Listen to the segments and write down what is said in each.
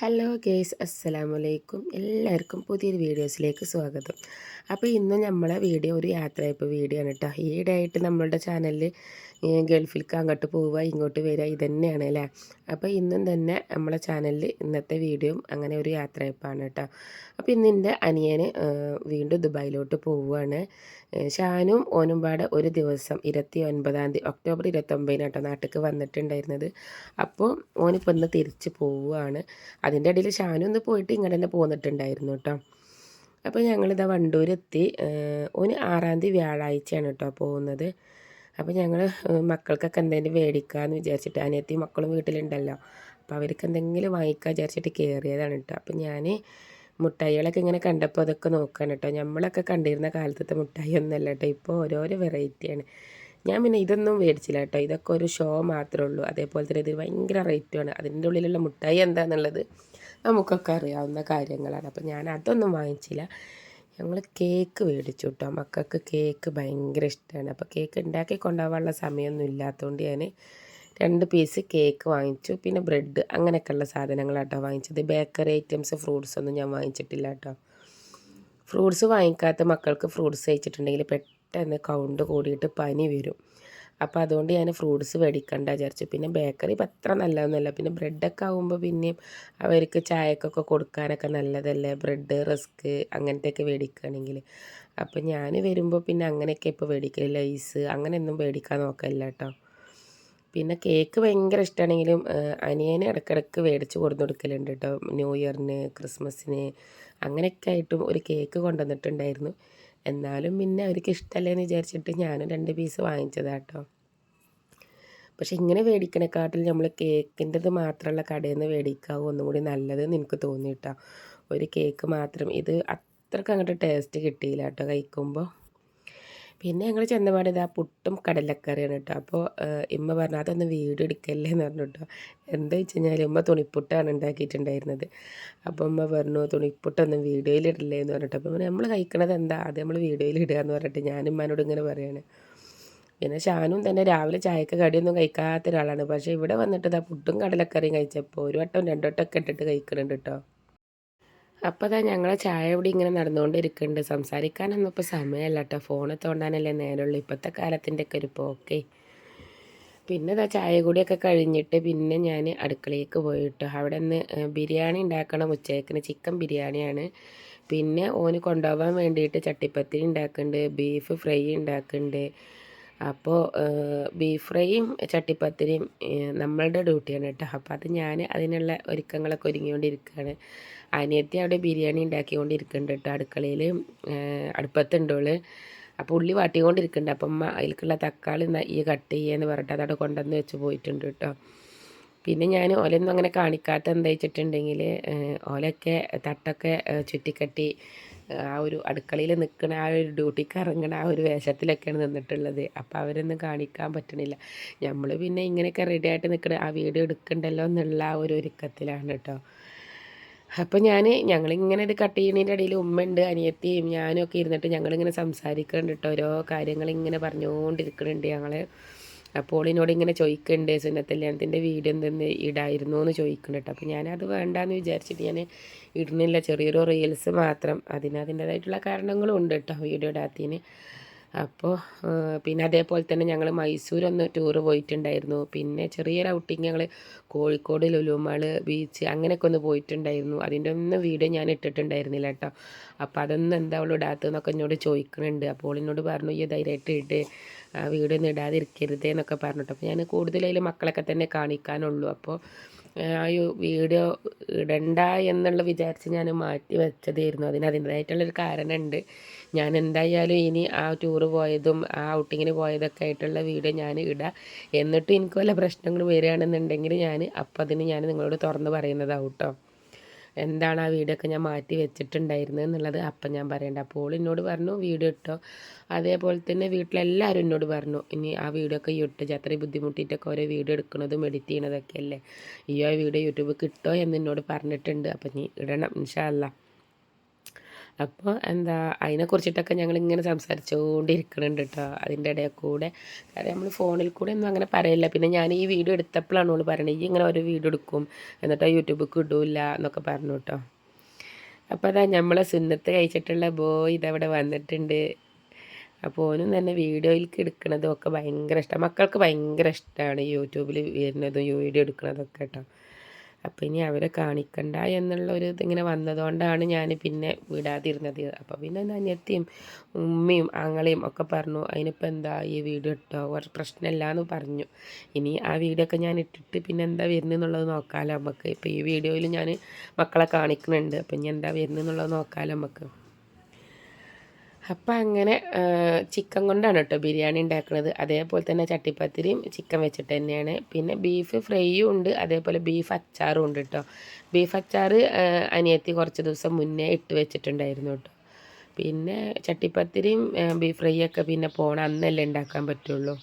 Hello guys അസ്സലാമു അലൈക്കും എല്ലാവർക്കും പുതിയൊരു വീഡിയോസിലേക്ക് സ്വാഗതം. അപ്പോൾ ഇന്ന് നമ്മളെ വീഡിയോ ഒരു യാത്രയപ്പ് വീഡിയോ ആണ് കേട്ടോ. ഈയിടെയായിട്ട് നമ്മളുടെ ചാനലിൽ ഗൾഫിലേക്ക് അങ്ങോട്ട് പോവുക ഇങ്ങോട്ട് വരിക ഇതന്നെയാണ് അല്ലേ? അപ്പോൾ ഇന്നും തന്നെ നമ്മളെ ചാനലിൽ ഇന്നത്തെ വീഡിയോയും അങ്ങനെ ഒരു യാത്രയപ്പാണ് കേട്ടോ. അപ്പോൾ ഇന്ന് എന്റെ അനിയന് വീണ്ടും ദുബായിലോട്ട് പോവുകയാണ്. ഷാനും ഓനും പാടെ ഒരു ദിവസം ഇരുപത്തി ഒൻപതാം തീയതി ഒക്ടോബർ ഇരുപത്തൊമ്പതിന് കേട്ടോ നാട്ടിലേക്ക് വന്നിട്ടുണ്ടായിരുന്നത്. അപ്പോൾ ഓനിപ്പോൾ ഇന്ന് തിരിച്ച് പോവുകയാണ്. അതിന്റെ ഇടയിൽ ഷാനും ഒന്ന് പോയിട്ട് ഇങ്ങോട്ട് തന്നെ പോന്നിട്ടുണ്ടായിരുന്നു കേട്ടോ. അപ്പോൾ ഞങ്ങളിതാ വണ്ടൂരെത്തി. ഓന് ആറാം തീയതി വ്യാഴാഴ്ചയാണ് കേട്ടോ പോകുന്നത്. അപ്പോൾ ഞങ്ങൾ മക്കൾക്കൊക്കെ എന്തെങ്കിലും മേടിക്കാമെന്ന് വിചാരിച്ചിട്ട് അനിയത്തി മക്കളും വീട്ടിലുണ്ടല്ലോ. അപ്പോൾ അവർക്ക് എന്തെങ്കിലും വാങ്ങിക്കാൻ വിചാരിച്ചിട്ട് കയറിയതാണ് കേട്ടോ. അപ്പോൾ ഞാൻ മുട്ടായികളൊക്കെ ഇങ്ങനെ കണ്ടപ്പോൾ അതൊക്കെ നോക്കാൻ കേട്ടോ. നമ്മളൊക്കെ കണ്ടിരുന്ന കാലത്തത്തെ മുട്ടായി ഒന്നല്ല കേട്ടോ. ഇപ്പോൾ ഓരോരോ വെറൈറ്റിയാണ് ഞാൻ പിന്നെ ഇതൊന്നും മേടിച്ചില്ല കേട്ടോ. ഇതൊക്കെ ഒരു ഷോ മാത്രമേ ഉള്ളൂ. അതേപോലെ തന്നെ ഇത് ഭയങ്കര റേറ്റുമാണ് അതിന്റെ ഉള്ളിലുള്ള മുട്ടായി എന്താണെന്നുള്ളത് നമുക്കൊക്കെ അറിയാവുന്ന കാര്യങ്ങളാണ്. അപ്പോൾ ഞാൻ അതൊന്നും വാങ്ങിച്ചില്ല. ഞങ്ങൾ കേക്ക് മേടിച്ചു കേട്ടോ മക്കൾക്ക് കേക്ക് ഭയങ്കര ഇഷ്ടമാണ് അപ്പോൾ കേക്ക് ഉണ്ടാക്കി കൊണ്ടുപോകാനുള്ള സമയമൊന്നും ഇല്ലാത്തതുകൊണ്ട് ഞാൻ രണ്ട് പീസ് കേക്ക് വാങ്ങിച്ചു. പിന്നെ ബ്രെഡ് അങ്ങനെയൊക്കെയുള്ള സാധനങ്ങളാട്ടോ വാങ്ങിച്ചത്. ബേക്കറി ഐറ്റംസ് ഫ്രൂട്ട്സ് ഒന്നും ഞാൻ വാങ്ങിച്ചിട്ടില്ല കേട്ടോ ഫ്രൂട്ട്സ് വാങ്ങിക്കാത്ത മക്കൾക്ക് ഫ്രൂട്ട്സ് കഴിച്ചിട്ടുണ്ടെങ്കിൽ പെട്ടെന്ന് കൗണ്ട് കൂടിയിട്ട് പനി വരും. അപ്പോൾ അതുകൊണ്ട് ഞാൻ ഫ്രൂട്ട്സ് മേടിക്കണ്ട വിചാരിച്ചു. പിന്നെ ബേക്കറി അത്ര നല്ലതൊന്നുമല്ല. പിന്നെ ബ്രെഡൊക്കെ ആകുമ്പോൾ പിന്നെയും അവർക്ക് ചായക്കൊക്കെ കൊടുക്കാനൊക്കെ നല്ലതല്ലേ? ബ്രെഡ് റസ്ക് അങ്ങനത്തെയൊക്കെ മേടിക്കുകയാണെങ്കിൽ അപ്പോൾ ഞാൻ വരുമ്പോൾ പിന്നെ അങ്ങനെയൊക്കെ ഇപ്പോൾ മേടിക്കൽ ലൈസ് അങ്ങനെയൊന്നും മേടിക്കാൻ നോക്കല്ല കേട്ടോ. പിന്നെ കേക്ക് ഭയങ്കര ഇഷ്ടമാണെങ്കിലും അനിയനെ ഇടയ്ക്കിടയ്ക്ക് മേടിച്ച് കൊടുത്തു കൊടുക്കലുണ്ട് കേട്ടോ. ന്യൂ ഇയറിന് ക്രിസ്മസിന് അങ്ങനെയൊക്കെ ആയിട്ടും ഒരു കേക്ക് കൊണ്ടുവന്നിട്ടുണ്ടായിരുന്നു. എന്നാലും പിന്നെ അവർക്ക് ഇഷ്ടമല്ലേന്ന് വിചാരിച്ചിട്ട് ഞാനും രണ്ട് പീസ് വാങ്ങിച്ചതാട്ടോ പക്ഷെ ഇങ്ങനെ മേടിക്കണേക്കാട്ടിൽ നമ്മൾ കേക്കിന്റെത് മാത്രമുള്ള കടയിൽ നിന്ന് മേടിക്കാവും ഒന്നും കൂടി നല്ലതെന്ന് എനിക്ക് തോന്നി കേട്ടോ ഒരു കേക്ക് മാത്രം. ഇത് അത്രയ്ക്ക് അങ്ങോട്ട് ടേസ്റ്റ് കിട്ടിയില്ല കേട്ടോ കഴിക്കുമ്പോൾ പിന്നെ ഞങ്ങൾ ചെന്നപാട് ഇതാ പുട്ടും കടലക്കറിയാണ് കേട്ടോ. അപ്പോൾ ഇമ്മ പറഞ്ഞു അതൊന്ന് വീഡിയോ എടുക്കല്ലേ? എന്ന് പറഞ്ഞു കേട്ടോ. എന്താ വെച്ച് കഴിഞ്ഞാൽ ഉമ്മ തുണിപ്പുട്ടാണ് ഉണ്ടാക്കിയിട്ടുണ്ടായിരുന്നത്. അപ്പോൾ ഉമ്മ പറഞ്ഞു തുണിപ്പുട്ടൊന്നും വീഡിയോയിൽ ഇടില്ലേ? എന്ന് പറഞ്ഞിട്ട്. അപ്പോൾ നമ്മൾ കഴിക്കണത് എന്താ? അത് നമ്മൾ വീഡിയോയിൽ ഇടുക എന്ന് പറഞ്ഞിട്ട് ഞാനും ഉമ്മാനോട് ഇങ്ങനെ പറയാണ്. പിന്നെ ഷാനും തന്നെ രാവിലെ ചായക്ക് കടിയൊന്നും കഴിക്കാത്ത ഒരാളാണ്. പക്ഷേ ഇവിടെ വന്നിട്ട് ഇതാ പുട്ടും കടലക്കറിയും കഴിച്ചപ്പോൾ ഒരു വട്ടം രണ്ടു വട്ടമൊക്കെ ഇട്ടിട്ട് കഴിക്കുന്നുണ്ട് കേട്ടോ. അപ്പോൾ അതാ ഞങ്ങളെ ചായ ഇവിടെ ഇങ്ങനെ നടന്നുകൊണ്ടിരിക്കുന്നുണ്ട്. സംസാരിക്കാനൊന്നും ഇപ്പോൾ സമയമല്ല കേട്ടോ ഫോണ് തോണ്ടാനല്ലേ നേരമുള്ളൂ. ഇപ്പോഴത്തെ കാലത്തിന്റെ ഒക്കെ ഒരു പോക്കേ. പിന്നെ ഇതാ ചായ കൂടിയൊക്കെ കഴിഞ്ഞിട്ട് പിന്നെ ഞാൻ അടുക്കളയിലേക്ക് പോയിട്ട്. അവിടെ നിന്ന് ബിരിയാണി ഉണ്ടാക്കണം. ഉച്ചയ്ക്കിന് ചിക്കൻ ബിരിയാണിയാണ്. പിന്നെ ഓന് കൊണ്ടുപോകാൻ വേണ്ടിയിട്ട് ചട്ടിപ്പത്തിരി ഉണ്ടാക്കുന്നുണ്ട്. ബീഫ് ഫ്രൈ ഉണ്ടാക്കുന്നുണ്ട്. അപ്പോൾ ബീഫ് ഫ്രൈയും ചട്ടിപ്പത്തിരിയും നമ്മളുടെ ഡ്യൂട്ടിയാണ് കേട്ടോ. അപ്പോൾ അത് ഞാൻ അതിനുള്ള ഒരുക്കങ്ങളൊക്കെ ഒരുങ്ങിക്കൊണ്ടിരിക്കുകയാണ് അനിയത്തി അവിടെ ബിരിയാണി ഉണ്ടാക്കിക്കൊണ്ടിരിക്കുന്നുണ്ട് കേട്ടോ അടുക്കളയിൽ അടുപ്പത്തുണ്ടോൾ അപ്പോൾ ഉള്ളി വാട്ടിക്കൊണ്ടിരിക്കുന്നുണ്ട്. അപ്പം അമ്മ അതിലേക്കുള്ള തക്കാളി ഈ കട്ട് ചെയ്യുകയെന്ന് പറഞ്ഞിട്ട് അതവിടെ കൊണ്ടുവന്ന് വെച്ച് പോയിട്ടുണ്ട് കേട്ടോ. പിന്നെ ഞാൻ ഓലൊന്നും അങ്ങനെ കാണിക്കാത്ത എന്താ വെച്ചിട്ടുണ്ടെങ്കിൽ ഓലൊക്കെ തട്ടൊക്കെ ചുറ്റിക്കട്ടി ആ ഒരു അടുക്കളയിൽ നിൽക്കുന്ന ആ ഒരു ഡ്യൂട്ടിക്ക് ഇറങ്ങണ ആ ഒരു വേഷത്തിലൊക്കെയാണ് നിന്നിട്ടുള്ളത്. അപ്പോൾ അവരൊന്നും കാണിക്കാൻ പറ്റണില്ല. നമ്മൾ പിന്നെ ഇങ്ങനെയൊക്കെ റെഡി ആയിട്ട് നിൽക്കണ ആ വീഡിയോ എടുക്കണ്ടല്ലോ എന്നുള്ള ആ ഒരു ഒരുക്കത്തിലാണ് കേട്ടോ അപ്പോൾ ഞാൻ ഞങ്ങളിങ്ങനെ ഇത് കട്ട് ചെയ്യുന്നതിന്റെ ഇടയിൽ ഉമ്മയുണ്ട് അനിയത്തിയും ഞാനും ഒക്കെ ഇരുന്നിട്ട് ഞങ്ങളിങ്ങനെ സംസാരിക്കുന്നുണ്ട് കേട്ടോ ഓരോ കാര്യങ്ങൾ ഇങ്ങനെ പറഞ്ഞുകൊണ്ടിരിക്കുന്നുണ്ട് ഞങ്ങൾ അപ്പോൾ എന്നോട് ഇങ്ങനെ ചോദിക്കുന്നുണ്ട് സുന്നത്തല്യാണത്തിന്റെ വീഡിയോ എന്തെന്ന് ഇടായിരുന്നു എന്ന് ചോദിക്കുന്നുണ്ട് അപ്പോൾ ഞാനത് വേണ്ടാന്ന് വിചാരിച്ചിട്ട് ഞാൻ ഇടുന്നില്ല. ചെറിയൊരു റീൽസ് മാത്രം. അതിന് അതിന്റേതായിട്ടുള്ള കാരണങ്ങളും ഉണ്ട് കേട്ടോ വീഡിയോ ഇടാത്തതിന്. അപ്പോൾ പിന്നെ അതേപോലെ തന്നെ ഞങ്ങൾ മൈസൂരൊന്ന് ടൂറ് പോയിട്ടുണ്ടായിരുന്നു. പിന്നെ ചെറിയൊരു ഔട്ടിങ് ഞങ്ങൾ കോഴിക്കോട് ലുലുമാൾ ബീച്ച് അങ്ങനെയൊക്കെ ഒന്ന് പോയിട്ടുണ്ടായിരുന്നു. അതിന്റെ ഒന്നും വീഡിയോ ഞാൻ ഇട്ടിട്ടുണ്ടായിരുന്നില്ല കേട്ടോ. അപ്പോൾ അതൊന്നും എന്താ അവൾ ഇടാത്തതെന്നൊക്കെ എന്നോട് ചോദിക്കുന്നുണ്ട്. അപ്പോൾ എന്നോട് പറഞ്ഞു ഈ ധൈര്യമായിട്ട് ഇട്ട് വീഡിയോ ഒന്നും ഇടാതിരിക്കരുത് എന്നൊക്കെ പറഞ്ഞിട്ട്. അപ്പോൾ ഞാൻ കൂടുതലായാലും മക്കളൊക്കെ തന്നെ കാണിക്കാനുള്ളൂ. അപ്പോൾ ആ വീഡിയോ ഇടണ്ട എന്നുള്ള വിചാരിച്ച് ഞാൻ മാറ്റി വെച്ചതായിരുന്നു. അതിന് അതിന്റേതായിട്ടുള്ളൊരു കാരണമുണ്ട്. ഞാൻ എന്തായാലും ഇനി ആ ടൂറ് പോയതും ആ ഔട്ടിങ്ങിന് പോയതൊക്കെ ആയിട്ടുള്ള വീഡിയോ ഞാൻ ഇടാം. എന്നിട്ടും എനിക്ക് വല്ല പ്രശ്നങ്ങൾ വരികയാണെന്നുണ്ടെങ്കിൽ ഞാൻ അപ്പം അതിന് ഞാൻ നിങ്ങളോട് തുറന്ന് പറയുന്നതാവും കേട്ടോ എന്താണ് ആ വീഡിയോ ഒക്കെ ഞാൻ മാറ്റി വെച്ചിട്ടുണ്ടായിരുന്നത് എന്നുള്ളത് അപ്പം ഞാൻ പറയണ്ട. അപ്പോൾ എന്നോട് പറഞ്ഞു വീഡിയോ ഇട്ടോ. അതേപോലെ തന്നെ വീട്ടിലെല്ലാവരും എന്നോട് പറഞ്ഞു ഇനി ആ വീഡിയോ ഒക്കെ ഇട്ട് അത്രയും ബുദ്ധിമുട്ടിയിട്ടൊക്കെ ഓരോ വീഡിയോ എടുക്കുന്നതും എഡിറ്റ് ചെയ്യണതൊക്കെ അല്ലേ? ഈ ആ വീഡിയോ യൂട്യൂബ് കിട്ടോ എന്ന് എന്നോട് പറഞ്ഞിട്ടുണ്ട്. അപ്പം നീ ഇടണം ഇൻഷാല്ല അപ്പോൾ എന്താ അതിനെക്കുറിച്ചിട്ടൊക്കെ ഞങ്ങൾ ഇങ്ങനെ സംസാരിച്ചുകൊണ്ടിരിക്കണുണ്ട് കേട്ടോ അതിന്റെ ഇടയിൽ കൂടെ. കാരണം നമ്മൾ ഫോണിൽ കൂടെ ഒന്നും അങ്ങനെ പറയില്ല പിന്നെ ഞാൻ ഈ വീഡിയോ എടുത്തപ്പോഴാണ് അവൾ പറയണത് ഈ ഇങ്ങനെ ഒരു വീഡിയോ എടുക്കും എന്നിട്ട് യൂട്യൂബിൽ ഇടില്ല എന്നൊക്കെ പറഞ്ഞു കേട്ടോ അപ്പോൾ അതാ നമ്മളെ സുന്നത്ത് കഴിച്ചിട്ടുള്ള ബോയ് ഇതവിടെ വന്നിട്ടുണ്ട്. അപ്പോൾ ഓനും തന്നെ വീഡിയോയിലേക്ക് എടുക്കുന്നതും ഒക്കെ ഭയങ്കര ഇഷ്ടമാണ് മക്കൾക്ക് ഭയങ്കര ഇഷ്ടമാണ് യൂട്യൂബിൽ വരുന്നതും വീഡിയോ എടുക്കുന്നതൊക്കെ കേട്ടോ അപ്പോൾ ഇനി അവരെ കാണിക്കണ്ട എന്നുള്ള ഒരു ഇതിങ്ങനെ വന്നതുകൊണ്ടാണ് ഞാൻ പിന്നെ വിടാതിരുന്നത്. അപ്പോൾ പിന്നെ അനിയത്തിയും ഉമ്മയും ആങ്ങളെയും ഒക്കെ പറഞ്ഞു അതിനിപ്പോൾ എന്താ ഈ വീഡിയോ ഇട്ടോ? പ്രശ്നമില്ല എന്ന് പറഞ്ഞു. ഇനി ആ വീഡിയോ ഞാൻ ഇട്ടിട്ട് പിന്നെ എന്താ വരുന്നതെന്നുള്ളത് നോക്കാമല്ലോ നമുക്ക്. ഇപ്പോൾ ഈ വീഡിയോയിൽ ഞാൻ മക്കളെ കാണിക്കുന്നുണ്ട്. അപ്പം ഇനി എന്താ വരുന്നതെന്നുള്ളത് നോക്കാമല്ലോ നമുക്ക്. അപ്പം അങ്ങനെ ചിക്കൻ കൊണ്ടാണ് കേട്ടോ ബിരിയാണി ഉണ്ടാക്കുന്നത് അതേപോലെ തന്നെ ചട്ടിപ്പത്തിരിയും ചിക്കൻ വെച്ചിട്ട് തന്നെയാണ്. പിന്നെ ബീഫ് ഫ്രൈയും ഉണ്ട്. അതേപോലെ ബീഫ് അച്ചാറും ഉണ്ട് കേട്ടോ ബീഫ് അച്ചാർ അനിയത്തി കുറച്ച് ദിവസം മുന്നേ ഇട്ട് വെച്ചിട്ടുണ്ടായിരുന്നു കേട്ടോ പിന്നെ ചട്ടിപ്പത്തിരിയും ബീഫ് ഫ്രൈയൊക്കെ പിന്നെ പോകണം അന്നല്ലേ ഉണ്ടാക്കാൻ പറ്റുള്ളൂ.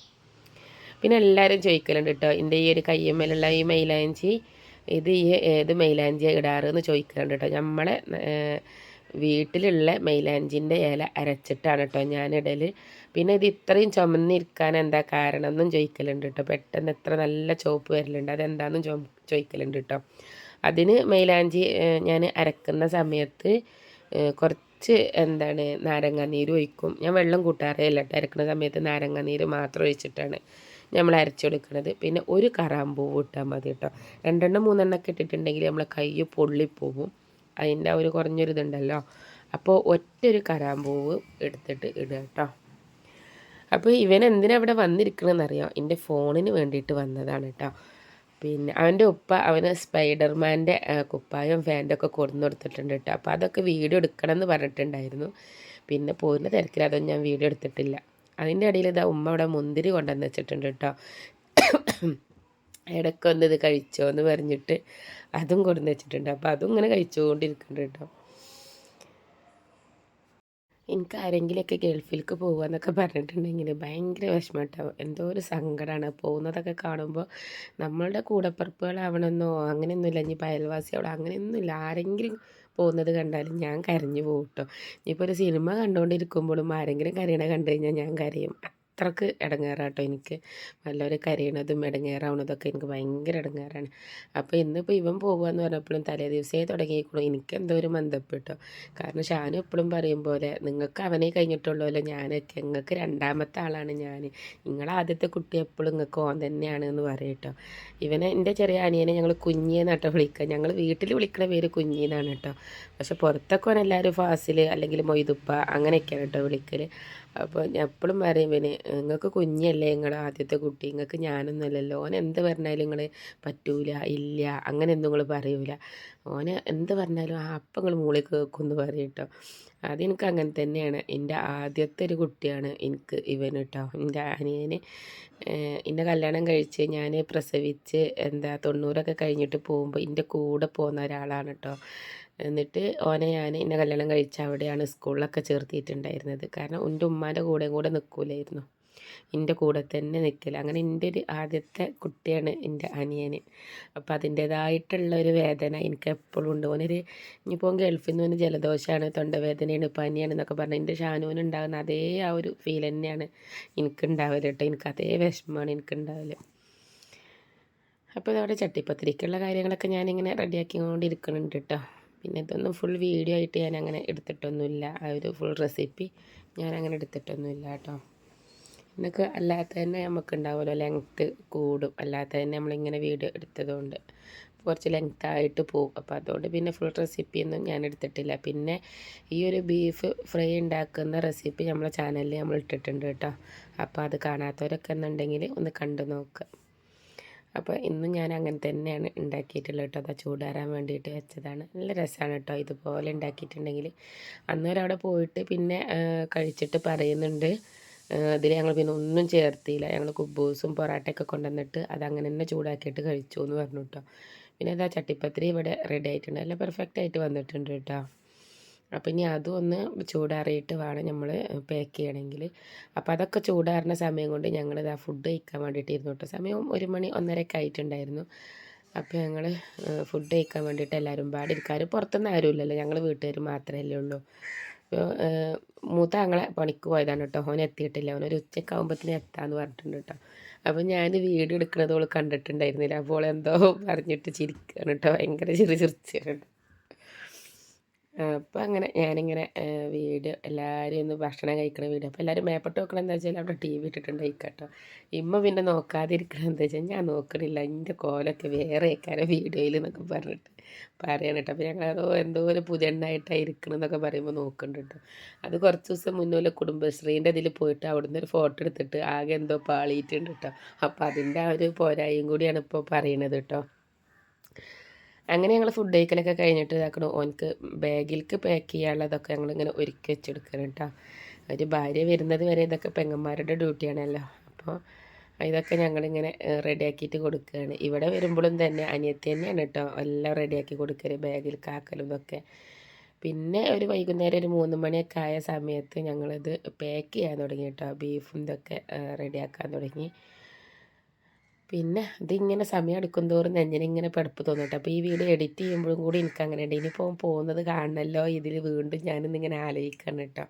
പിന്നെ എല്ലാവരും ചോദിക്കലുണ്ട് കേട്ടോ എന്റെ ഈ ഒരു കയ്യമ്മലുള്ള ഈ മൈലാഞ്ചി ഇത് ഈ ഏത് മൈലാഞ്ചിയാണ് ഇടാറ് എന്ന് ചോദിക്കലുണ്ട് കേട്ടോ നമ്മളെ വീട്ടിലുള്ള മൈലാഞ്ചിന്റെ ഇല അരച്ചിട്ടാണ് കേട്ടോ ഞാനിടൽ. പിന്നെ ഇത് ഇത്രയും ചുമന്നിരിക്കാൻ എന്താ കാരണം എന്നും ചോദിക്കലുണ്ട് കേട്ടോ. പെട്ടെന്ന് എത്ര നല്ല ചുവപ്പ് വരലുണ്ട് അതെന്താണെന്നും ചോ ചോദിക്കലുണ്ട് കേട്ടോ. അതിന് മൈലാഞ്ചി ഞാൻ അരക്കുന്ന സമയത്ത് കുറച്ച് എന്താണ് നാരങ്ങാനീര് ഒഴിക്കും. ഞാൻ വെള്ളം കൂട്ടാറേ അല്ല കേട്ടോ. അരക്കുന്ന സമയത്ത് നാരങ്ങാനീര് മാത്രം ഒഴിച്ചിട്ടാണ് നമ്മൾ അരച്ചെടുക്കുന്നത് പിന്നെ ഒരു കറാമ്പൂവ് ഇട്ടാൽ മതി കേട്ടോ. രണ്ടെണ്ണം മൂന്നെണ്ണം ഒക്കെ ഇട്ടിട്ടുണ്ടെങ്കിൽ നമ്മളെ കൈ പൊള്ളിപ്പോവും. അതിന്റെ ഒരു കുറഞ്ഞൊരു ഇതുണ്ടല്ലോ അപ്പോൾ ഒറ്റൊരു കരാമ്പൂവ് എടുത്തിട്ട് ഇടുക കേട്ടോ. അപ്പോൾ ഇവൻ എന്തിനാ ഇവിടെ വന്നിരിക്കണമെന്നറിയാം എന്റെ ഫോണിന് വേണ്ടിയിട്ട് വന്നതാണ് കേട്ടോ. പിന്നെ അവന്റെ ഉപ്പ അവന് സ്പൈഡർമാന്റെ കുപ്പായം ഫാന്റെ ഒക്കെ കൊടുന്നു കൊടുത്തിട്ടുണ്ട് കേട്ടോ. അപ്പോൾ അതൊക്കെ വീഡിയോ എടുക്കണം എന്ന് പറഞ്ഞിട്ടുണ്ടായിരുന്നു. പിന്നെ പോരുന്ന തിരക്കിൽ അതൊന്നും ഞാൻ വീഡിയോ എടുത്തിട്ടില്ല. അതിന്റെ ഇടയിൽ ഇതാ ഉമ്മ അവിടെ മുന്തിരി കൊണ്ടുവന്ന് വെച്ചിട്ടുണ്ട് കേട്ടോ. ഇടയ്ക്കൊന്ന് ഇത് കഴിച്ചോ എന്ന് പറഞ്ഞിട്ട് അതും കൊടുന്ന് വെച്ചിട്ടുണ്ട്. അപ്പോൾ അതും ഇങ്ങനെ കഴിച്ചുകൊണ്ടിരിക്കുന്നുണ്ട് കേട്ടോ. എനിക്ക് ആരെങ്കിലുമൊക്കെ ഗൾഫിലേക്ക് പോകുക എന്നൊക്കെ പറഞ്ഞിട്ടുണ്ടെങ്കിൽ ഭയങ്കര വിഷമം എന്തോ ഒരു സങ്കടമാണ് പോകുന്നതൊക്കെ കാണുമ്പോൾ നമ്മളുടെ കൂടപ്പറപ്പുകളാവണമെന്നോ അങ്ങനെയൊന്നുമില്ല. ഇനി അയൽവാസിയോടോ അങ്ങനെയൊന്നുമില്ല. ആരെങ്കിലും പോകുന്നത് കണ്ടാലും ഞാൻ കരഞ്ഞു പോകും കേട്ടോ. ഇനിയിപ്പോൾ ഒരു സിനിമ കണ്ടുകൊണ്ടിരിക്കുമ്പോഴും ആരെങ്കിലും കരയണ കണ്ടു കഴിഞ്ഞാൽ ഞാൻ കരയും. അത്രയ്ക്ക് ഇടങ്ങേറാട്ടോ എനിക്ക്. നല്ലൊരു കരയണതും ഇടങ്ങേറാവണതൊക്കെ എനിക്ക് ഭയങ്കര ഇടങ്ങേറാണ് അപ്പോൾ ഇന്നിപ്പോൾ ഇവൻ പോകുകയെന്ന് പറഞ്ഞപ്പോഴും തലേ ദിവസമേ തുടങ്ങിയിരിക്കണം എനിക്ക് എന്തോ ഒരു മന്ദപ്പെട്ടോ. കാരണം ഷാനു എപ്പോഴും പറയും പോലെ നിങ്ങൾക്ക് അവനെ കഴിഞ്ഞിട്ടുള്ളൂല്ലോ ഞാനൊക്കെ നിങ്ങൾക്ക് രണ്ടാമത്തെ ആളാണ് ഞാൻ നിങ്ങൾ ആദ്യത്തെ കുട്ടി എപ്പോഴും നിങ്ങൾക്ക് ഓൻ തന്നെയാണ് എന്ന് പറയട്ടോ. ഇവനെ എന്റെ ചെറിയ അനിയനെ ഞങ്ങൾ കുഞ്ഞിയെന്നാട്ടോ വിളിക്കുക ഞങ്ങൾ വീട്ടിൽ വിളിക്കുന്ന പേര് കുഞ്ഞിന്നാണ് കേട്ടോ പക്ഷെ പുറത്തൊക്കെ എല്ലാവരും ഫാസിൽ അല്ലെങ്കിൽ മൊയ്തുപ്പ അങ്ങനെയൊക്കെയാണ് കേട്ടോ വിളിക്കൽ അപ്പോൾ ഞാൻ എപ്പോഴും പറയും പിന്നെ നിങ്ങൾക്ക് കുഞ്ഞല്ലേ നിങ്ങളുടെ ആദ്യത്തെ കുട്ടി നിങ്ങൾക്ക് ഞാനൊന്നുമല്ലല്ലോ. ഓൻ എന്ത് പറഞ്ഞാലും നിങ്ങൾ പറ്റൂല ഇല്ല അങ്ങനെ ഒന്നും നിങ്ങൾ പറയൂല. ഓനെ എന്ത് പറഞ്ഞാലും ആ അപ്പം നിങ്ങൾ മൂളി കേൾക്കുമെന്ന് പറയും കേട്ടോ അതെനിക്ക് അങ്ങനെ തന്നെയാണ്. എന്റെ ആദ്യത്തെ ഒരു കുട്ടിയാണ് എനിക്ക് ഇവൻ കേട്ടോ എന്റെ അനിയന് എന്റെ കല്യാണം കഴിച്ച് ഞാൻ പ്രസവിച്ച് എന്താ തൊണ്ണൂറൊക്കെ കഴിഞ്ഞിട്ട് പോകുമ്പോൾ എന്റെ കൂടെ പോകുന്ന ഒരാളാണ് കേട്ടോ എന്നിട്ട് ഓനെ ഞാൻ എന്നെ കല്യാണം കഴിച്ച അവിടെയാണ് സ്കൂളിലൊക്കെ ചേർത്തിയിട്ടുണ്ടായിരുന്നത്. കാരണം എന്റെ ഉമ്മാന്റെ കൂടെ കൂടെ നിൽക്കൂലായിരുന്നു എന്റെ കൂടെ തന്നെ നിൽക്കില്ല അങ്ങനെ എന്റെ ഒരു ആദ്യത്തെ കുട്ടിയാണ് എന്റെ അനിയന്. അപ്പം അതിന്റേതായിട്ടുള്ള ഒരു വേദന എനിക്ക് എപ്പോഴും ഉണ്ട്. ഓനൊരു ഇനിയിപ്പോൾ ഗൾഫിൽ നിന്ന് ജലദോഷമാണ് തൊണ്ടവേദനയാണ് പനിയാണ് എന്നൊക്കെ പറഞ്ഞാൽ എന്റെ ഷാനുവിന് ഉണ്ടാകുന്ന അതേ ആ ഒരു ഫീൽ തന്നെയാണ് എനിക്കുണ്ടാവൽ കേട്ടോ. എനിക്ക് അതേ വിഷമമാണ് എനിക്കുണ്ടാവൽ. അപ്പോൾ അവിടെ ചട്ടിപ്പത്തിരിക്കുള്ള കാര്യങ്ങളൊക്കെ ഞാനിങ്ങനെ റെഡിയാക്കിക്കൊണ്ടിരിക്കുന്നുണ്ട് കേട്ടോ. പിന്നെ ഇതൊന്നും ഫുൾ വീഡിയോ ആയിട്ട് ഞാൻ അങ്ങനെ എടുത്തിട്ടൊന്നുമില്ല. ആ ഒരു ഫുൾ റെസിപ്പി ഞാൻ അങ്ങനെ എടുത്തിട്ടൊന്നുമില്ല കേട്ടോ. എന്നൊക്കെ അല്ലാത്ത തന്നെ നമുക്ക് ഉണ്ടാവുമല്ലോ ലെങ്ത്ത് കൂടും. അല്ലാത്ത തന്നെ നമ്മളിങ്ങനെ വീഡിയോ എടുത്തതുകൊണ്ട് കുറച്ച് ലെങ്ത് ആയിട്ട് പോകും. അപ്പോൾ അതുകൊണ്ട് പിന്നെ ഫുൾ റെസിപ്പിയൊന്നും ഞാൻ എടുത്തിട്ടില്ല പിന്നെ ഈ ഒരു ബീഫ് ഫ്രൈ ഉണ്ടാക്കുന്ന റെസിപ്പി നമ്മളെ ചാനലിൽ നമ്മൾ ഇട്ടിട്ടുണ്ട് കേട്ടോ. അപ്പോൾ അത് കാണാത്തവരൊക്കെ എന്നുണ്ടെങ്കിൽ ഒന്ന് കണ്ടു നോക്കുക അപ്പോൾ ഇന്നും ഞാൻ അങ്ങനെ തന്നെയാണ് ഉണ്ടാക്കിയിട്ടുള്ളത് കേട്ടോ. അതാ ചൂടാറാൻ വേണ്ടിയിട്ട് വെച്ചതാണ്. നല്ല രസമാണ് കേട്ടോ ഇതുപോലെ ഉണ്ടാക്കിയിട്ടുണ്ടെങ്കിൽ അന്നേരം പോയിട്ട് പിന്നെ കഴിച്ചിട്ട് പറയുന്നുണ്ട്. അതിൽ ഞങ്ങൾ പിന്നെ ഒന്നും ചേർത്തിയില്ല. ഞങ്ങൾ കുബൂസും പൊറാട്ടയൊക്കെ കൊണ്ടുവന്നിട്ട് അങ്ങനെ തന്നെ ചൂടാക്കിയിട്ട് കഴിച്ചു എന്ന് പറഞ്ഞു കേട്ടോ. പിന്നെ അതാ ചട്ടിപ്പത്തിരി ഇവിടെ റെഡി ആയിട്ടുണ്ട്. എല്ലാം പെർഫെക്റ്റ് ആയിട്ട് വന്നിട്ടുണ്ട് കേട്ടോ. അപ്പോൾ ഇനി അതും ഒന്ന് ചൂടാറിയിട്ട് വേണം നമ്മൾ പാക്ക് ചെയ്യണമെങ്കിൽ അപ്പോൾ അതൊക്കെ ചൂടാറുന്ന സമയം കൊണ്ട് ഞങ്ങൾ ആ ഫുഡ് കഴിക്കാൻ വേണ്ടിയിട്ടിരുന്നു കേട്ടോ സമയം ഒരു മണി ഒന്നരയൊക്കെ ആയിട്ടുണ്ടായിരുന്നു. അപ്പോൾ ഞങ്ങൾ ഫുഡ് കഴിക്കാൻ വേണ്ടിയിട്ട് എല്ലാവരും പാടിരിക്കാറ് പുറത്തുനിന്ന് ആരും ഇല്ലല്ലോ. ഞങ്ങൾ വീട്ടുകാർ മാത്രമല്ലേ ഉള്ളൂ. അപ്പോൾ മൂത്ത ഞങ്ങളെ പണിക്ക് പോയതാണ് കേട്ടോ ഓൻ എത്തിയിട്ടില്ല. ഓനൊരു ആകുമ്പോഴത്തേന് എത്താമെന്ന് പറഞ്ഞിട്ടുണ്ട് കേട്ടോ അപ്പോൾ ഞാൻ വീഡിയോ എടുക്കുന്നത് ഓൾ കണ്ടിട്ടുണ്ടായിരുന്നില്ല. അപ്പോൾ എന്തോ പറഞ്ഞിട്ട് ചിരിക്കുകയാണ് കേട്ടോ ഭയങ്കര ചെറിയ ചിരിച്ചാണ് അപ്പോൾ അങ്ങനെ ഞാനിങ്ങനെ വീഡിയോ എല്ലാവരും ഇന്ന് ഭക്ഷണം കഴിക്കണ വീഡിയോ അപ്പോൾ എല്ലാവരും മേപ്പെട്ട് നോക്കണം എന്താ വെച്ചാൽ അവിടെ ടി വി ഇട്ടിട്ടുണ്ട് ഇക്കട്ടോ ഇമ്മ പിന്നെ നോക്കാതിരിക്കണം എന്താ വെച്ചാൽ ഞാൻ നോക്കണില്ല. എന്റെ കോലൊക്കെ വേറെ ആക്കാരെ വീഡിയോയിൽ എന്നൊക്കെ പറഞ്ഞിട്ട് പറയണം കേട്ടോ. അപ്പോൾ ഞങ്ങൾ അതോ എന്തോ ഒരു പുതിയണ്ണായിട്ടാണ് ഇരിക്കണം എന്നൊക്കെ പറയുമ്പോൾ നോക്കുന്നുണ്ട് കേട്ടോ. അത് കുറച്ച് ദിവസം മുന്നേ കുടുംബശ്രീന്റെ ഇതിൽ പോയിട്ട് അവിടുന്ന് ഒരു ഫോട്ടോ എടുത്തിട്ട് ആകെ എന്തോ പാളിയിട്ടുണ്ട് കേട്ടോ. അപ്പോൾ അതിന്റെ ആ ഒരു പോരായും കൂടിയാണ് ഇപ്പോൾ പറയണത് കേട്ടോ. അങ്ങനെ ഞങ്ങൾ ഫുഡ് കഴിക്കലൊക്കെ കഴിഞ്ഞിട്ട് ഇതാക്കണം. ഓനക്ക് ബാഗിൽക്ക് പാക്ക് ചെയ്യാനുള്ളതൊക്കെ ഞങ്ങളിങ്ങനെ ഒരുക്കി വെച്ചെടുക്കണം കേട്ടോ ഒരു ഭാര്യ വരുന്നത് വരെ ഇതൊക്കെ പെങ്ങന്മാരുടെ ഡ്യൂട്ടിയാണല്ലോ അപ്പോൾ ഇതൊക്കെ ഞങ്ങളിങ്ങനെ റെഡിയാക്കിയിട്ട് കൊടുക്കുകയാണ് ഇവിടെ വരുമ്പോഴും തന്നെ അനിയത്തി തന്നെയാണ് കേട്ടോ എല്ലാം റെഡിയാക്കി കൊടുക്കൽ ബാഗിൽ കാക്കലും ഇതൊക്കെ. പിന്നെ ഒരു വൈകുന്നേരം ഒരു മൂന്ന് മണിയൊക്കെ ആയ സമയത്ത് ഞങ്ങളിത് പാക്ക് ചെയ്യാൻ തുടങ്ങി കേട്ടോ ബീഫും ഇതൊക്കെ റെഡിയാക്കാൻ തുടങ്ങി. പിന്നെ ഇതിങ്ങനെ സമയം എടുക്കും തോറും നെഞ്ഞിനിങ്ങനെ പെടുപ്പ് തോന്നിട്ട്. അപ്പോൾ ഈ വീഡിയോ എഡിറ്റ് ചെയ്യുമ്പോഴും കൂടി എനിക്ക് അങ്ങനെ ഉണ്ട് ഇനിയിപ്പോൾ പോകുന്നത് കാണണമല്ലോ ഇതിൽ വീണ്ടും ഞാനിന്നിങ്ങനെ ആലോചിക്കണം കേട്ടോ.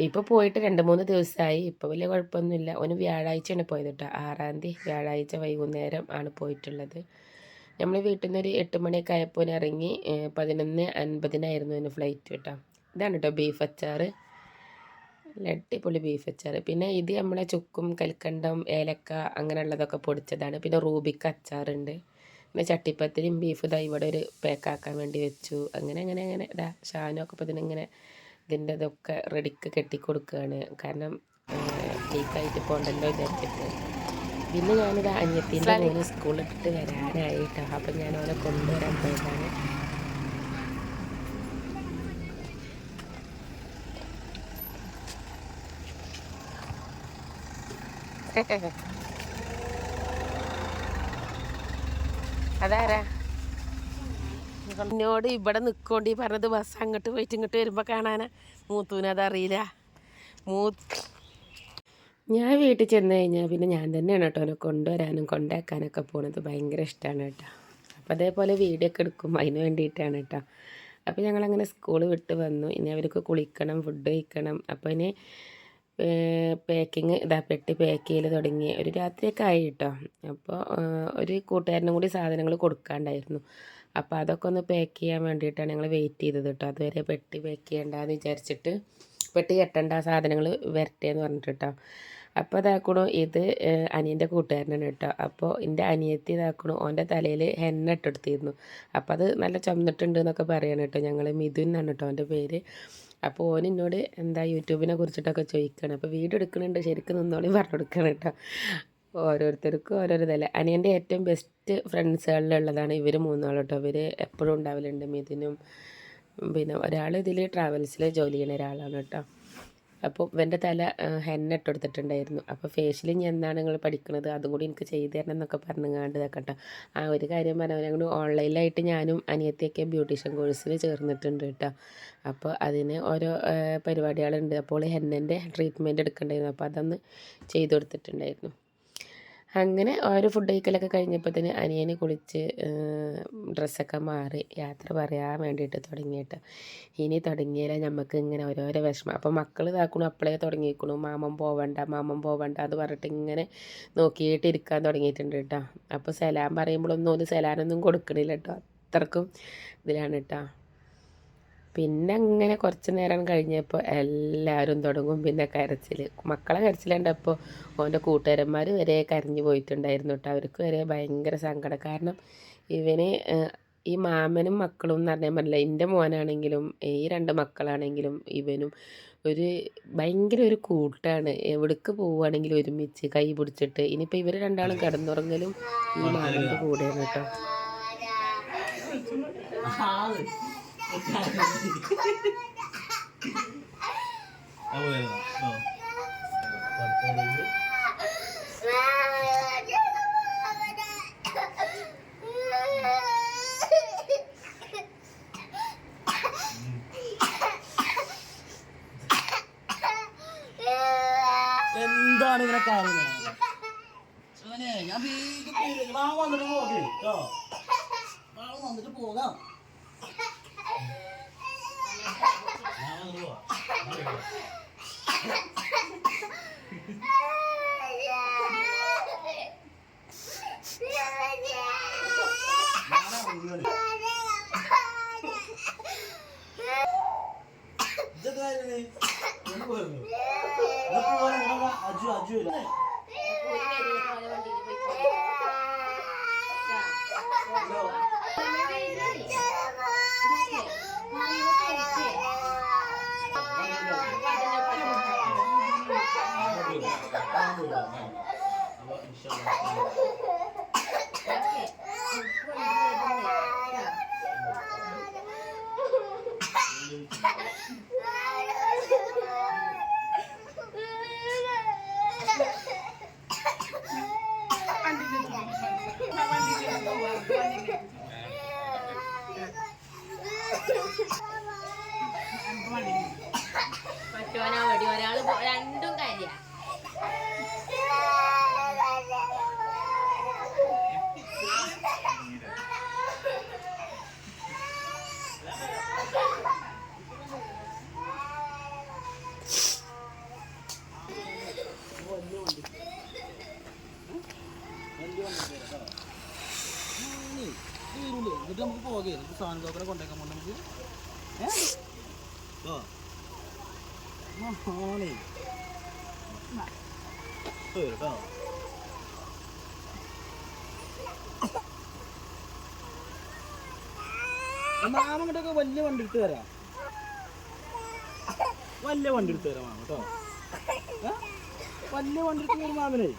ഇപ്പോൾ പോയിട്ട് രണ്ട് മൂന്ന് ദിവസമായി ഇപ്പോൾ വലിയ കുഴപ്പമൊന്നുമില്ല. ഒന്ന് വ്യാഴാഴ്ചയാണ് പോയത് കേട്ടോ. ആറാം തീയതി വ്യാഴാഴ്ച വൈകുന്നേരം ആണ് പോയിട്ടുള്ളത്. നമ്മൾ വീട്ടിൽ നിന്ന് ഒരു എട്ട് മണിയൊക്കെ ആയപ്പോൾ ഇറങ്ങി പതിനൊന്ന് അൻപതിനായിരുന്നു അതിന് ഫ്ലൈറ്റ് കേട്ടോ. ഇതാണ് കേട്ടോ ബീഫ് അച്ചാറ് അടിപൊളി ബീഫ് അച്ചാർ പിന്നെ ഇത് നമ്മളെ ചുക്കും കൽക്കണ്ടം ഏലക്ക അങ്ങനെയുള്ളതൊക്കെ പൊടിച്ചതാണ്. പിന്നെ റൂബിക്ക് അച്ചാറുണ്ട്. പിന്നെ ചട്ടിപ്പത്തിരിയും ബീഫ് ഇതാ ഇവിടെ ഒരു പാക്കാക്കാൻ വേണ്ടി വെച്ചു. അങ്ങനെ അങ്ങനെ അങ്ങനെ. ഇതാ ഷാനൊക്കെ ഇപ്പോൾ ഇതിനിങ്ങനെ ഇതിന്റെ ഇതൊക്കെ റെഡിക്ക് കെട്ടി കെട്ടിക്കൊടുക്കുകയാണ്. കാരണം ലീക്കായിട്ട് പോകണ്ടല്ലോ വിചാരിച്ചിട്ട്. പിന്നെ ഞാനിത് അനിയത്തിന്റെ മോന് സ്കൂളിട്ടിട്ട് വരാനായിട്ടോ അപ്പം ഞാൻ അവനെ കൊണ്ടുവരാൻ പോയതാണ്. അതാരാ? എന്നോട് ഇവിടെ നിൽക്കോണ്ടി പറഞ്ഞത് ബസ് അങ്ങോട്ട് പോയിട്ട് ഇങ്ങോട്ട് വരുമ്പോൾ കാണാനാ. മൂത്തൂന് അതറിയില്ല. മൂ ഞാൻ വീട്ടിൽ ചെന്ന് കഴിഞ്ഞാൽ പിന്നെ ഞാൻ തന്നെയാണ് കേട്ടോ അവനെ കൊണ്ടുവരാനും കൊണ്ടാക്കാനൊക്കെ പോണത്. ഭയങ്കര ഇഷ്ടമാണ് കേട്ടോ. അപ്പോൾ അതേപോലെ വീഡിയോ ഒക്കെ എടുക്കും. അതിന് വേണ്ടിയിട്ടാണ് കേട്ടോ. അപ്പോൾ ഞങ്ങളങ്ങനെ സ്കൂൾ വിട്ട് വന്നു. ഇനി അവർക്ക് കുളിക്കണം ഫുഡ് കഴിക്കണം. അപ്പോൾ ഇനി പാക്കിങ് ഇതാ പെട്ടി പാക്ക് ചെയ്യൽ തുടങ്ങി. ഒരു രാത്രിയൊക്കെ ആയി കേട്ടോ അപ്പോൾ ഒരു കൂട്ടുകാരനും കൂടി സാധനങ്ങൾ കൊടുക്കാണ്ടായിരുന്നു. അപ്പോൾ അതൊക്കെ ഒന്ന് പാക്ക് ചെയ്യാൻ വേണ്ടിയിട്ടാണ് ഞങ്ങൾ വെയിറ്റ് ചെയ്തത് കേട്ടോ അതുവരെ പെട്ടി പാക്ക് ചെയ്യണ്ടെന്ന് വിചാരിച്ചിട്ട് പെട്ടി കെട്ടണ്ട സാധനങ്ങൾ വരട്ടേന്ന് പറഞ്ഞിട്ട് കേട്ടോ അപ്പോൾ ഇതാക്കണു ഇത് അനിയന്റെ കൂട്ടുകാരനാണ് കേട്ടോ അപ്പോൾ എന്റെ അനിയത്തി ഇതാക്കണു ഓന്റെ തലയിൽ ഹെന്ന ഇട്ടെടുത്തിരുന്നു അപ്പോൾ അത് നല്ല ചുമന്നിട്ടുണ്ട് എന്നൊക്കെ പറയണം കേട്ടോ ഞങ്ങൾ മിഥുൻ എന്നാണ് കേട്ടോ അവന്റെ പേര്. അപ്പോൾ ഓൻ എന്നോട് എന്താ യൂട്യൂബിനെ കുറിച്ചിട്ടൊക്കെ ചോദിക്കണം. അപ്പോൾ വീഡിയോ എടുക്കുന്നുണ്ട്. ശരിക്കും നിന്നോളി പറഞ്ഞു കൊടുക്കണം കേട്ടോ. ഓരോരുത്തർക്കും ഓരോരോ ഇതല്ലേ. അനിയന്റെ ഏറ്റവും ബെസ്റ്റ് ഫ്രണ്ട്സുകളിലുള്ളതാണ് ഇവർ മൂന്നാളും കേട്ടോ. ഇവർ എപ്പോഴും ഉണ്ടാവലുണ്ട് മിഥുനും പിന്നെ ഒരാൾ ഇതിൽ ട്രാവൽസിൽ ജോലി ചെയ്യുന്ന ഒരാളാണ് കേട്ടോ. അപ്പോൾ ഇവന്റെ തല ഹെന്ന ഇട്ട് കൊടുത്തിട്ടുണ്ടായിരുന്നു അപ്പോൾ ഫേഷ്യലിങ് എന്താണ് നിങ്ങൾ പഠിക്കുന്നത് അതും കൂടി എനിക്ക് ചെയ്തു തരണം എന്നൊക്കെ പറഞ്ഞുങ്ങാണ്ട് കേട്ടോ. ആ ഒരു കാര്യം പറഞ്ഞാൽ ഞങ്ങൾ ഓൺലൈനിലായിട്ട് ഞാനും അനിയത്തിയൊക്കെ ബ്യൂട്ടീഷ്യൻ കോഴ്സിൽ ചേർന്നിട്ടുണ്ട് കേട്ടോ. അപ്പോൾ അതിന് ഓരോ പരിപാടികളുണ്ട്. അപ്പോൾ ഹെന്നന്റെ ട്രീറ്റ്മെന്റ് എടുക്കേണ്ടായിരുന്നു. അപ്പോൾ അതൊന്ന് ചെയ്തു കൊടുത്തിട്ടുണ്ടായിരുന്നു. അങ്ങനെ ഓരോ ഫുഡ് കഴിക്കലൊക്കെ കഴിഞ്ഞപ്പോഴത്തേന് അനിയനെ കുളിച്ച് ഡ്രസ്സൊക്കെ മാറി യാത്ര പറയാൻ വേണ്ടിയിട്ട് തുടങ്ങിയിട്ട്. ഇനി തുടങ്ങിയാലേ നമുക്ക് ഇങ്ങനെ ഓരോരോ വിഷമം. അപ്പോൾ മക്കൾ ഇതാക്കണു അപ്പോഴേ തുടങ്ങിയിരിക്കണു മാമൻ പോവണ്ട മാമൻ പോവണ്ട അത് പറഞ്ഞിട്ട് ഇങ്ങനെ നോക്കിയിട്ട് ഇരിക്കാൻ തുടങ്ങിയിട്ടുണ്ട് കേട്ടോ അപ്പോൾ സലാം പറയുമ്പോഴൊന്നും ഒരു സലാനൊന്നും കൊടുക്കണില്ല കേട്ടോ അത്രക്കും ഇതിലാണ് കേട്ടോ പിന്നെ അങ്ങനെ കുറച്ച് നേരം കഴിഞ്ഞപ്പോൾ എല്ലാവരും തുടങ്ങും. പിന്നെ കരച്ചിൽ മക്കളെ കരച്ചിലുണ്ടപ്പോൾ ഓന്റെ കൂട്ടുകാരന്മാർ വരെ കരഞ്ഞു പോയിട്ടുണ്ടായിരുന്നു കേട്ടോ അവർക്ക് വരെ ഭയങ്കര സങ്കടം. കാരണം ഇവന് ഈ മാമനും മക്കളും എന്ന് പറഞ്ഞാൽ പറ്റില്ല. എന്റെ മോനാണെങ്കിലും ഈ രണ്ട് മക്കളാണെങ്കിലും ഇവനും ഒരു ഭയങ്കര ഒരു കൂട്ടാണ്. എവിടേക്ക് പോവുകയാണെങ്കിലും ഒരുമിച്ച് കൈ പിടിച്ചിട്ട്. ഇനിയിപ്പോൾ ഇവർ രണ്ടാളും കിടന്നുറങ്ങലും ഈ മാമന്റെ കൂടെയാണ് കേട്ടോ എന്താണ് ഇങ്ങനെ കാര്യങ്ങൾ ഞാൻ വീട്ടിൽ വന്നിട്ട് പോകേ കേട്ടോ നാളെ വന്നിട്ട് പോകാം നാളെ ഞാൻ അങ്ങോട്ട് പോവാം ഞാനാ ഉള്ളിൽ ഇതൊക്കെ ആയിരുന്നു എവിടെ പോയിരുന്നു ഇവിടെ പോവാൻ ഇവിടെ അജു അജു ഇല്ല ഹലോ മറ്റോനാ വടി. ഒരാൾ രണ്ടും എന്നിട്ട് നമുക്ക് പോകേ നമുക്ക് സാധനം തോക്കനെ കൊണ്ടേക്കാൻ പോകണം നമുക്ക് കേട്ടോ മാമങ്ങോട്ടൊക്കെ വലിയ വണ്ടി എടുത്ത് തരാം. വലിയ വണ്ടി എടുത്ത് തരാം മാമ കേട്ടോ. ഏ? വലിയ വണ്ടി എടുത്ത് തരും മാമനെ.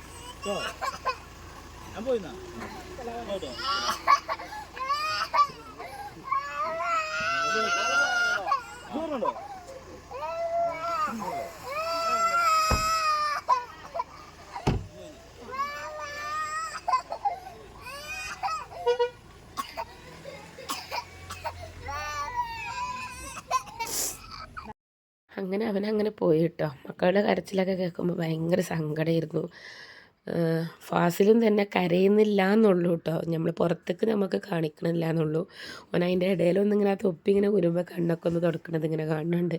ഞാൻ പോയിന്നാ. ദൂരമുണ്ടോ അങ്ങനെ അവൻ അങ്ങനെ പോയി കേട്ടോ. മക്കളുടെ കരച്ചിലൊക്കെ കേൾക്കുമ്പോൾ ഭയങ്കര സങ്കടമായിരുന്നു. ഫാസിലും തന്നെ കരയുന്നില്ല എന്നുള്ളൂ കേട്ടോ നമ്മൾ പുറത്തേക്ക് നമുക്ക് കാണിക്കണില്ല എന്നുള്ളൂ ഓൻ അതിന്റെ ഇടയിലൊന്നും ഇങ്ങനെ തൊപ്പി ഇങ്ങനെ വരുമ്പോൾ കണ്ണൊക്കെ ഒന്ന് തുടക്കണത് ഇങ്ങനെ കാണുന്നുണ്ട്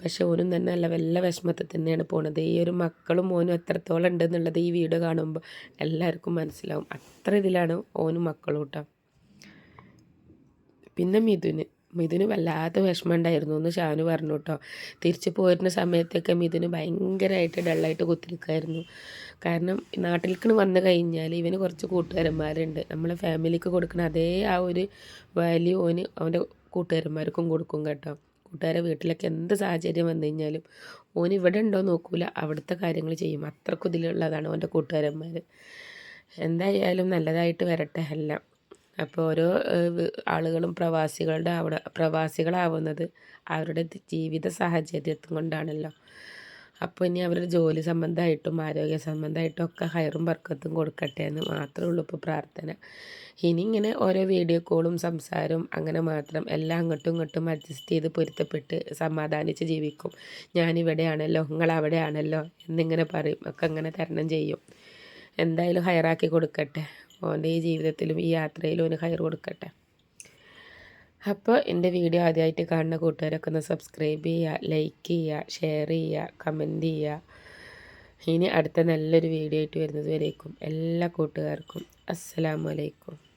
പക്ഷെ ഓനും തന്നെ നല്ല വല്ല വിഷമത്തിൽ തന്നെയാണ് പോണത്. ഈ ഒരു മക്കളും ഓനും എത്രത്തോളം ഉണ്ട് എന്നുള്ളത് ഈ വീഡിയോ കാണുമ്പോൾ എല്ലാവർക്കും മനസ്സിലാവും. അത്ര ഇതിലാണ് ഓനും മക്കളും കേട്ടോ പിന്നെ മിഥുന്. മിഥുന് വല്ലാത്ത വിഷമം ഉണ്ടായിരുന്നു എന്ന് ഷാനു പറഞ്ഞു കേട്ടോ. തിരിച്ചു പോരുന്ന സമയത്തൊക്കെ മിഥുന് ഭയങ്കരമായിട്ട് ഡള്ളായിട്ട് കുത്തിരിക്കുമായിരുന്നു കാരണം നാട്ടിലേക്ക് വന്നു കഴിഞ്ഞാൽ ഇവന് കുറച്ച് കൂട്ടുകാരന്മാരുണ്ട്. നമ്മളെ ഫാമിലിക്ക് കൊടുക്കുന്ന അതേ ആ ഒരു വാല്യൂ ഓന് അവന്റെ കൂട്ടുകാരന്മാർക്കും കൊടുക്കും കേട്ടോ. കൂട്ടുകാരെ വീട്ടിലൊക്കെ എന്ത് സാഹചര്യം വന്നു കഴിഞ്ഞാലും ഓൻ ഇവിടെ ഉണ്ടോ നോക്കൂല. അവിടുത്തെ കാര്യങ്ങൾ ചെയ്യും. അത്രക്കും ഇതിലുള്ളതാണ് ഓന്റെ കൂട്ടുകാരന്മാർ എന്തായാലും നല്ലതായിട്ട് വരട്ടെ എല്ലാം. അപ്പോൾ ഓരോ ആളുകളും പ്രവാസികളുടെ അവിടെ പ്രവാസികളാവുന്നത് അവരുടെ ജീവിത സാഹചര്യത്തും കൊണ്ടാണല്ലോ. അപ്പോൾ ഇനി അവരുടെ ജോലി സംബന്ധമായിട്ടും ആരോഗ്യ സംബന്ധമായിട്ടും ഒക്കെ ഹയറും വർക്കത്തും കൊടുക്കട്ടെ എന്ന് മാത്രമേ ഉള്ളൂ ഇപ്പോൾ പ്രാർത്ഥന. ഇനി ഇങ്ങനെ ഓരോ വീഡിയോ കോളും സംസാരവും അങ്ങനെ മാത്രം എല്ലാം അങ്ങോട്ടും ഇങ്ങോട്ടും അഡ്ജസ്റ്റ് ചെയ്ത് പൊരുത്തപ്പെട്ട് സമാധാനിച്ച് ജീവിക്കും. ഞാനിവിടെയാണല്ലോ നിങ്ങൾ അവിടെയാണല്ലോ എന്നിങ്ങനെ പറയും ഒക്കെ അങ്ങനെ തരണം ചെയ്യും. എന്തായാലും ഹയറാക്കി കൊടുക്കട്ടെ. ഓന്റെ ഈ ജീവിതത്തിലും ഈ യാത്രയിലും ഓന് ഹയർ കൊടുക്കട്ടെ. അപ്പോൾ എന്റെ വീഡിയോ ആദ്യമായിട്ട് കാണുന്ന കൂട്ടുകാരൊക്കെ ഒന്ന് സബ്സ്ക്രൈബ് ചെയ്യുക ലൈക്ക് ചെയ്യുക ഷെയർ ചെയ്യുക കമന്റ് ചെയ്യുക. ഇനി അടുത്ത നല്ലൊരു വീഡിയോ ആയിട്ട് വരുന്നത് വരേക്കും എല്ലാ കൂട്ടുകാർക്കും. അസ്സലാമു അലൈക്കും.